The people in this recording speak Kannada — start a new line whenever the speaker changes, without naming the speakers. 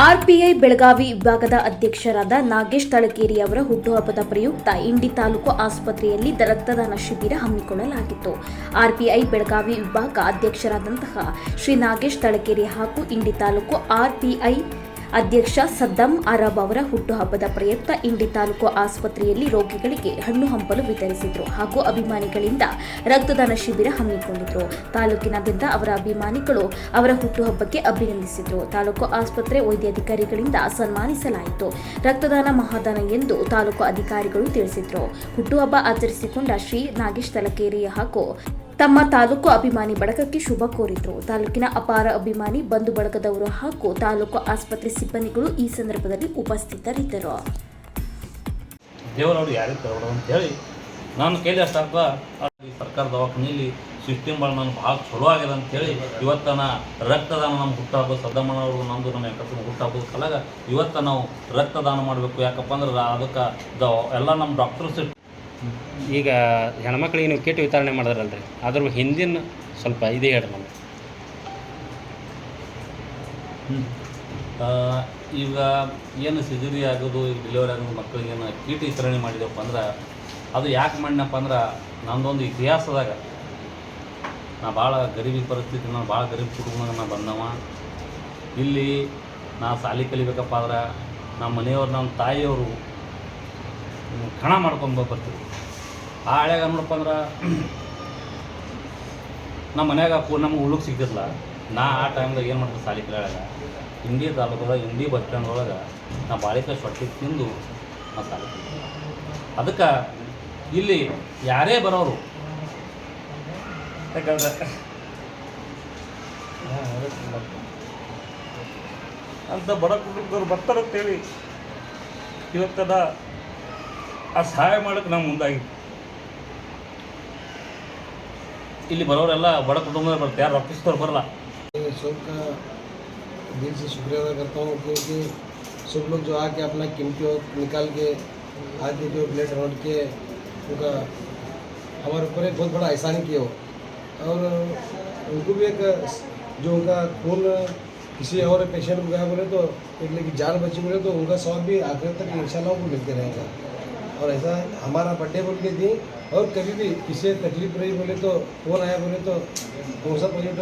ಆರ್ಪಿಐ ಬೆಳಗಾವಿ ವಿಭಾಗದ ಅಧ್ಯಕ್ಷರಾದ ನಾಗೇಶ್ ತಳಕೇರಿ ಅವರ ಹುಟ್ಟುಹಬ್ಬದ ಪ್ರಯುಕ್ತ ಇಂಡಿ ತಾಲೂಕು ಆಸ್ಪತ್ರೆಯಲ್ಲಿ ರಕ್ತದಾನ ಶಿಬಿರ ಹಮ್ಮಿಕೊಳ್ಳಲಾಗಿತ್ತು. ಆರ್ಪಿಐ ಬೆಳಗಾವಿ ವಿಭಾಗ ಅಧ್ಯಕ್ಷರಾದಂತಹ ಶ್ರೀ ನಾಗೇಶ್ ತಳಕೇರಿ ಹಾಗೂ ಇಂಡಿ ತಾಲೂಕು ಆರ್ಪಿಐ ಅಧ್ಯಕ್ಷ ಸದ್ದಂ ಅರಬ್ ಅವರ ಹುಟ್ಟುಹಬ್ಬದ ಪ್ರಯುಕ್ತ ಇಂಡಿ ತಾಲೂಕು ಆಸ್ಪತ್ರೆಯಲ್ಲಿ ರೋಗಿಗಳಿಗೆ ಹಣ್ಣು ಹಂಪಲು ವಿತರಿಸಿದರು ಹಾಗೂ ಅಭಿಮಾನಿಗಳಿಂದ ರಕ್ತದಾನ ಶಿಬಿರ ಹಮ್ಮಿಕೊಂಡಿದ್ರು. ತಾಲೂಕಿನಾದ್ಯಂತ ಅವರ ಅಭಿಮಾನಿಗಳು ಅವರ ಹುಟ್ಟುಹಬ್ಬಕ್ಕೆ ಅಭಿನಂದಿಸಿದ್ರು. ತಾಲೂಕು ಆಸ್ಪತ್ರೆ ವೈದ್ಯಾಧಿಕಾರಿಗಳಿಂದ ಸನ್ಮಾನಿಸಲಾಯಿತು. ರಕ್ತದಾನ ಮಹಾದಾನ ಎಂದು ತಾಲೂಕು ಅಧಿಕಾರಿಗಳು ತಿಳಿಸಿದರು. ಹುಟ್ಟುಹಬ್ಬ ಆಚರಿಸಿಕೊಂಡ ಶ್ರೀ ನಾಗೇಶ್ ತಲಕೇರಿ ಹಾಗೂ ತಮ್ಮ ತಾಲೂಕು ಅಭಿಮಾನಿ ಬಳಗಕ್ಕೆ ಶುಭ ಕೋರಿದ್ರು. ತಾಲೂಕಿನ ಅಪಾರ ಅಭಿಮಾನಿ ಬಂಧು ಬಳಗದವರು ಹಾಗೂ ತಾಲೂಕು ಆಸ್ಪತ್ರೆ ಸಿಬ್ಬಂದಿಗಳು ಈ ಸಂದರ್ಭದಲ್ಲಿ ಉಪಸ್ಥಿತರಿದ್ದರು.
ದೇವರವರು ಯಾರಿಗೆ ತಗೊಳ್ಳೋದು ಅಂತೇಳಿ ನಾನು ಕೈಲಿ ಅಷ್ಟಾಗ್ತದ ಈ ಸರ್ಕಾರ ದವಾಖಾನೆಯಲ್ಲಿ ಸಿಸ್ಟಮ್ ಭಾಳ ನಾನು ಭಾಳ ಚಲೋ ಆಗಿದೆ ಅಂತೇಳಿ ಇವತ್ತನ ರಕ್ತದಾನ ನಮ್ಮ ಹುಟ್ಟಹಬ್ಬ ಸದ್ದಮ್ಮನವರು ನಮ್ಮದು ನಮ್ಮ ಯಾಕಪ್ಪ ಹುಟ್ಟಹಬ್ಬದ ಕಲಾಗ ಇವತ್ತು ನಾವು ರಕ್ತದಾನ ಮಾಡಬೇಕು. ಯಾಕಪ್ಪ ಅಂದ್ರೆ ಅದಕ್ಕೆ ದ ಎಲ್ಲ ನಮ್ಮ ಡಾಕ್ಟರ್ಸ್
ಈಗ ಹೆಣ್ಮಕ್ಳಿಗೆ ನೀವು ಕಿಟ್ ವಿತರಣೆ ಮಾಡಿದ್ರಲ್ರಿ? ಅದ್ರ ಹಿಂದಿನ ಸ್ವಲ್ಪ ಇದೇ ಹೇಳ್ರಿ ನಮ್ಗೆ.
ಈಗ ಏನು ಸಿಜರಿ ಆಗೋದು, ಈಗ ಡೆಲಿವರಿ ಆಗೋದು ಮಕ್ಕಳಿಗೆ ಏನು ಕೀಟ ವಿತರಣೆ ಮಾಡಿದೆವಪ್ಪ ಅಂದ್ರೆ, ಅದು ಯಾಕೆ ಮಾಡಿನಪ್ಪ ಅಂದ್ರೆ, ನಂದೊಂದು ಇತಿಹಾಸದಾಗ ನಾ ಭಾಳ ಗರೀಬಿ ಪರಿಸ್ಥಿತಿ ನಾನು ಭಾಳ ಗರೀಬ್ ಕುಟುಂಬದಾಗ ನಾನು ಬಂದವ. ಇಲ್ಲಿ ನಾ ಸಾಲಿ ಕಲಿಬೇಕಪ್ಪ ಅಂದ್ರೆ, ನಮ್ಮ ಮನೆಯವ್ರು, ನಮ್ಮ ತಾಯಿಯವರು ಕಣ ಮಾಡ್ಕೊಂಡು ಬರ್ತೀವಿ. ಆ ಹಳ್ಯಾಗ ನೋಡಪ್ಪ ಅಂದ್ರೆ ನಮ್ಮ ಮನ್ಯಾಗ ಪೂ ನಮ್ಗೆ ಉಳುಕ್ ಸಿಗ್ತಿರ್ಲ ನಾ ಆ ಟೈಮ್ದಾಗ ಏನು ಮಾಡ್ತೀನಿ ಸಾಲಿ ಕಲಿಯಾಗ ಹಿಂದಿ ತಾಲೂಕದಾಗ ಹಿಂದಿ ಬಸ್ ಸ್ಟ್ಯಾಂಡ್ ಒಳಗೆ ನಾ ಬಾಳಿಕಾಯಿ ಸೊಟ್ಟಿ ತಿಂದು ನಾ ಸಾಲಿ ಅದಕ್ಕೆ ಇಲ್ಲಿ ಯಾರೇ ಬರೋರು ಯಾಕಂದ್ರೆ ಅಂತ ಬಡ ಕುಟುಂಬದವ್ರು ಬರ್ತಾರಂತೇಳಿ. ಇವತ್ತದ ಆ ಸಹಾಯ ಮಾಡೋಕ್ಕೆ ನಾವು ಮುಂದಾಗಿ ಇಲ್ಲಿ ಬರೋರೆಲ್ಲ ಬಡ ಕುಟುಂಬದವ್ರು ಬರ್ತಾರೆ ಯಾರು ರೊಕ್ಕಿಸ್ತವ್ರು ಬರಲ್ಲ
सबका दिल से शुक्रिया अदा करता हूँ क्योंकि सब लोग जो आके अपना कीमती वक्त निकाल के आके जो ब्लड रौट के उनका हमारे ऊपर एक बहुत बड़ा एहसान किया हो और उनको भी एक जो उनका खून किसी और पेशेंट को गया बोले तो एक लेकिन जान बची बोले तो उनका स्वाब भी आखिर तक इंशाल्लाह उनको मिलते रहेगा और ऐसा हमारा बर्थडे बोल के दी और कभी भी किसी तकलीफ़ रही बोले तो फ़ोन आया बोले तो कौन सा पॉजिटिव